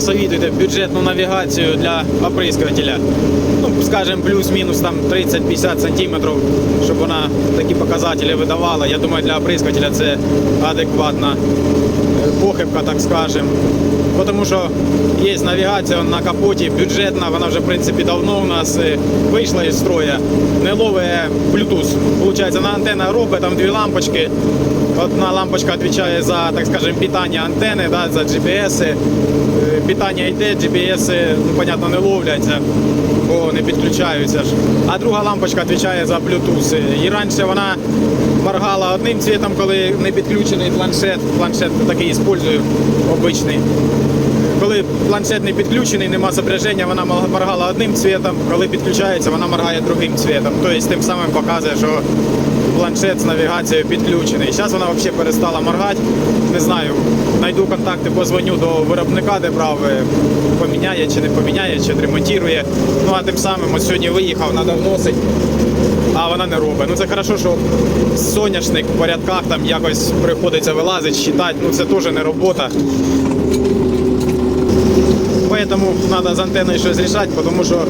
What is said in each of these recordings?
посовітуйте бюджетну навігацію для оприскувателя. Ну, скажімо, плюс-мінус там 30-50 сантиметрів, щоб вона такі показателі видавала. Я думаю, для оприскувателя це адекватна е, похибка, так скажемо. Тому що є навігація на капоті бюджетна, вона вже в принципі давно у нас е, вийшла із строя. Не ловить Bluetooth. Получається, на антенна робить там дві лампочки. Одна лампочка відповідає за, так скажемо, питання антени, да, за GPS. Питання йде, GPS, ну, понятно, не ловляться, бо не підключаються ж. А друга лампочка відповідає за Bluetooth. І раніше вона моргала одним цвітом, коли не підключений планшет. Планшет такий використовую, обичний. Коли планшет не підключений, нема зображення, вона моргала одним цвітом, коли підключається, вона моргає другим цвітом. Тобто тим самим показує, що планшет з навігацією підключений. Зараз вона взагалі перестала моргати. Не знаю, знайду контакти, позвоню до виробника, де брав, е, поміняє чи не поміняє, чи відремонтує. Ну а тим самим ось сьогодні виїхав, треба вносити. А вона не робить. Ну це хорошо, що соняшник в порядках там якось приходиться вилазить, считати. Ну це теж не робота. Поэтому надо з антенною щось рішати, тому що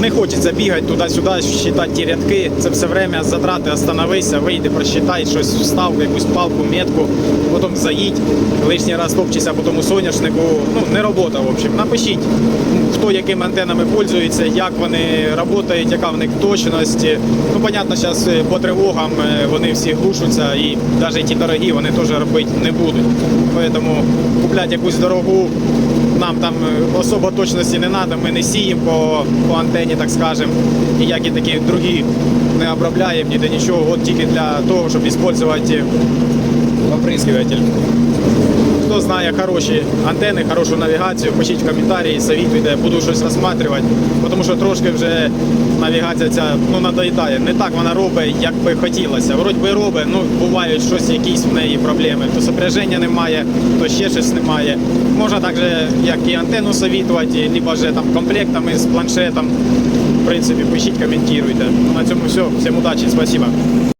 не хочеться бігати туди-сюди, считати ті рядки. Це все время затрати, остановися, вийди, просчитай щось, встав, якусь палку, метку, потім заїдь, лишній раз топчися по тому соняшнику. Ну, не робота, в общем. Напишіть, хто якими антенами пользується, як вони працюють, яка в них точність. Ну, понятно, зараз по тривогам е, вони всі глушаться і навіть ті дорогі вони теж робити не будуть. Поэтому купляти якусь дорогу нам там е, особо точності не треба, ми не сіємо по, по антені, так скажемо, ніякі такі другі не обробляємо, ніде нічого, от тільки для того, щоб використовувати оприскиватель. Хто знає хороші антени, хорошу навігацію, пишіть в коментарі, совітуйте, буду щось розсматривати, тому що трошки вже навігація ця ну, надоїдає. Не так вона робить, як би хотілося. Вроді би робить, ну бувають щось, якісь в неї проблеми. То сопряження немає, то ще щось немає. Можна так же, як і антенну совітувати, либо же там комплектами з планшетом. В принципі, пишіть, коментуйте. На цьому все. Всім удачі, спасибо.